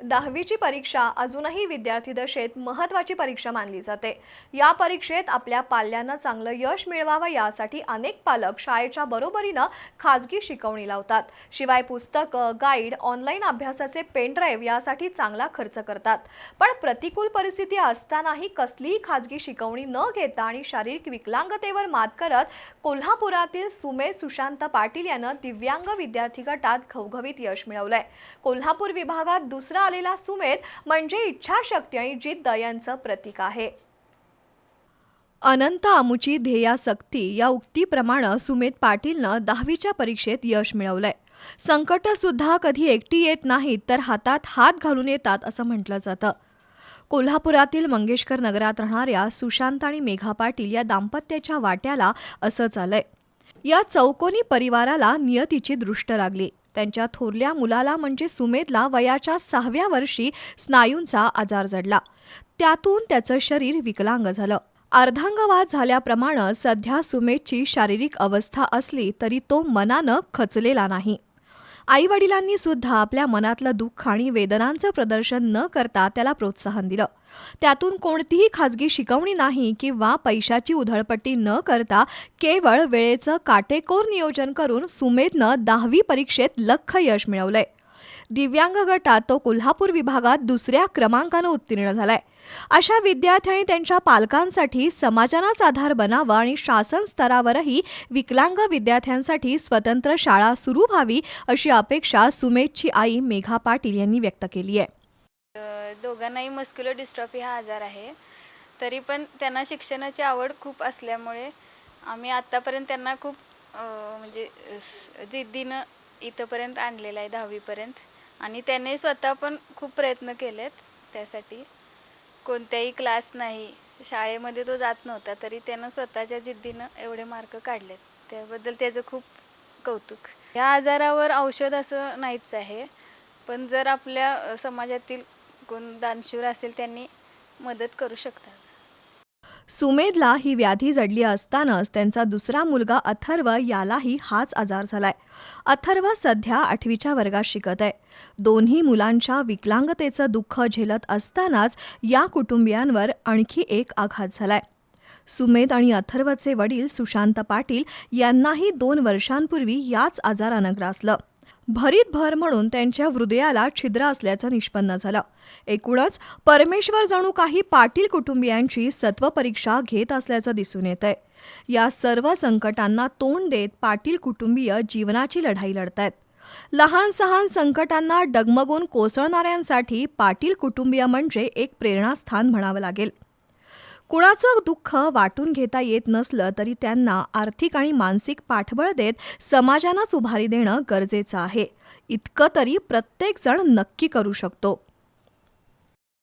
दहावीची परीक्षा अजूनही विद्यार्थी दशेत महत्त्वाची परीक्षा मानली जाते. या परीक्षेत आपल्या पाल्यांना चांगलं यश मिळवावं यासाठी अनेक पालक शाळेच्या बरोबरीनं खाजगी शिकवणी लावतात. शिवाय पुस्तकं गाईड ऑनलाईन अभ्यासाचे पेनड्राईव्ह यासाठी चांगला खर्च करतात. पण प्रतिकूल परिस्थिती असतानाही कसलीही खाजगी शिकवणी न घेता आणि शारीरिक विकलांगतेवर मात करत कोल्हापुरातील सुमे सुशांत पाटील यानं दिव्यांग विद्यार्थी गटात घवघवीत यश मिळवलंय. कोल्हापूर विभागात दुसरा आलेला सुमेध म्हणजे इच्छाशक्ती आणि जिद्द यांचं प्रतीक आहे. अनंत आमुची ध्येयासक्ती या उक्तीप्रमाणे सुमेध पाटीलनं दहावीच्या परीक्षेत यश मिळवलंय. संकट सुद्धा कधी एकटी येत नाहीत तर हातात हात घालून येतात असं म्हटलं जातं. कोल्हापुरातील मंगेशकर नगरात राहणाऱ्या सुशांत आणि मेघा पाटील या दाम्पत्याच्या वाट्याला असंच आलंय या चौकोनी परिवाराला नियतीची दृष्ट लागली. त्यांच्या थोरल्या मुलाला म्हणजे सुमेधला वयाच्या सहाव्या वर्षी स्नायूंचा आजार जडला. त्यातून त्याचं शरीर विकलांग झालं. अर्धांगवाद झाल्याप्रमाणे सध्या सुमेधची शारीरिक अवस्था असली तरी तो मनानं खचलेला नाही. आई वडिलांनी सुद्धा आपल्या मनातलं दुःख आणि वेदनांचं प्रदर्शन न करता त्याला प्रोत्साहन दिलं. त्यातून कोणतीही खाजगी शिकवणी नाही किंवा पैशाची उधळपट्टी न करता केवळ वेळेचं काटेकोर नियोजन करून सुमेधनं दहावी परीक्षेत लख यश मिळवलंय. दिव्यांग गटात तो कोल्हापूर विभागात दुसऱ्या क्रमांकानं उत्तीर्ण झालाय. अशा विद्यार्थी आणि त्यांच्या पालकांसाठी समाजानाच आधार बनावा आणि शासन स्तरावरही विकलांग विद्यार्थ्यांसाठी स्वतंत्र शाळा सुरू व्हावी अशी अपेक्षा सुमेधची आई मेघा पाटील यांनी व्यक्त केली आहे. दोघांनाही मस्क्युलर डिस्ट्रॉफी हा आजार आहे. तरी पण त्यांना शिक्षणाची आवड खूप असल्यामुळे आम्ही आत्तापर्यंत त्यांना खूप म्हणजे जिद्दीनं इथंपर्यंत आणलेला आहे दहावीपर्यंत. आणि त्याने स्वतः पण खूप प्रयत्न केलेत त्यासाठी. कोणत्याही क्लास नाही शाळेमध्ये तो जात नव्हता तरी त्यानं स्वतःच्या जिद्दीनं एवढे मार्क काढलेत. त्याबद्दल त्याचं खूप कौतुक. या आजारावर औषध असं नाहीच आहे पण जर आपल्या समाजातील कोण दानशूर असेल त्यांनी मदत करू शकतात. सुमेधला ही व्याधी जडली असतानाच त्यांचा दुसरा मुलगा अथर्व यालाही हाच आजार झालाय. अथर्व सध्या आठवीच्या वर्गात शिकत आहे. दोन्ही मुलांच्या विकलांगतेचं दुःख झेलत असतानाच या कुटुंबियांवर आणखी एक आघात झालाय. सुमेध आणि अथर्वचे वडील सुशांत पाटील यांनाही दोन वर्षांपूर्वी याच आजारानं ग्रासलं. भरीत भर म्हणून त्यांच्या हृदयाला छिद्र असल्याचं निष्पन्न झालं. एकूणच परमेश्वर जणू काही पाटील कुटुंबियांची सत्वपरीक्षा घेत असल्याचं दिसून येत आहे या सर्व संकटांना तोंड देत पाटील कुटुंबीय जीवनाची लढाई लढतायत. लहान सहान संकटांना डगमगून कोसळणाऱ्यांसाठी पाटील कुटुंबीय म्हणजे एक प्रेरणास्थान म्हणावं लागेल. कुणाचं दुःख वाटून घेता येत नसलं तरी त्यांना आर्थिक आणि मानसिक पाठबळ देत समाजानंच उभारी देणं गरजेचं आहे. इतकं तरी प्रत्येकजण नक्की करू शकतो.